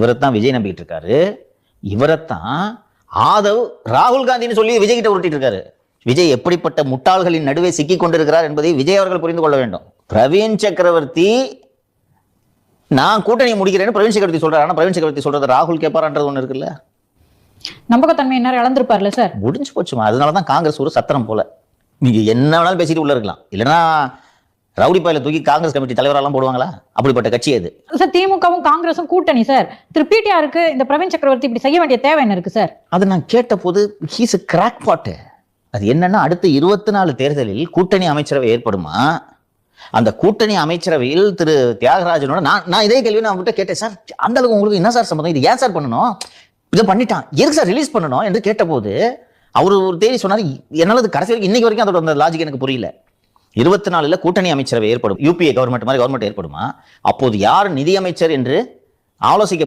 இவரைத்தான் விஜய் நம்பிக்கிட்டு இருக்காரு இவரைத்தான் ஆதவ் ராகுல் காந்தின்னு சொல்லி விஜய் கிட்ட உருட்டிட்டு இருக்காரு விஜய் எப்படிப்பட்ட முட்டாள்களின் நடுவே சிக்கிக் கொண்டிருக்கிறார் என்பதை விஜய் அவர்கள் புரிந்து கொள்ள வேண்டும். பிரவீன் சக்கரவர்த்தி நான் கூட்டணியை முடிக்கிறேன்னு பிரவீன் சக்கரவர்த்தி சொல்றாரு. ஆனா பிரவீன் சக்கரவர்த்தி சொல்றது ராகுல் கேட்பாரான்றது ஒண்ணு இருக்குல்ல? நம்பகத்தன்மை என்ன இழந்திருப்பார்ல சார்? முடிஞ்சு போச்சுமா. அதனாலதான் காங்கிரஸ் ஒரு சத்திரம் போல. நீங்க என்ன வேணாலும் பேசிட்டு உள்ள இருக்கலாம். இல்லைன்னா ரவுடி பாயில தூக்கி காங்கிரஸ் கமிட்டி தலைவரெல்லாம் போடுவாங்களா? அப்படிப்பட்ட கட்சி அது. சார் திமுகவும் காங்கிரஸும் கூட்டணி சார். திரு பிடிஆருக்கு இந்த பிரவீன் சக்கரவர்த்தி இப்படி செய்ய வேண்டிய தேவை என்ன இருக்கு சார்? அதை நான் கேட்ட போது ஹீஸ் கிராக் பாட்டு அது என்னன்னா அடுத்த இருபத்தி நாலு தேர்தலில் கூட்டணி அமைச்சரவை ஏற்படுமா? அந்த கூட்டணி அமைச்சரவையில் திரு தியாகராஜனோட நான் நான் இதே கேள்வி நான் அவங்ககிட்ட கேட்டேன் சார். அந்த அளவுக்கு உங்களுக்கு என்ன சார் சம்மந்தம் இது ஏன் சார் பண்ணணும்? இதை பண்ணிட்டான். எதுக்கு சார் ரிலீஸ் பண்ணணும்? என்று கேட்டபோது அவர் ஒரு தேதி சொன்னார் என்னால் அது கடைசி வரைக்கும் இன்னைக்கு வரைக்கும் அதோட அந்த லாஜிக் எனக்கு புரியல. இருபத்தி நாலில் கூட்டணி அமைச்சரவை ஏற்படும். யூபிஏ கவர்மெண்ட் மாதிரி கவர்மெண்ட் ஏற்படுமா? அப்போது யார் நிதியமைச்சர் என்று ஆலோசிக்க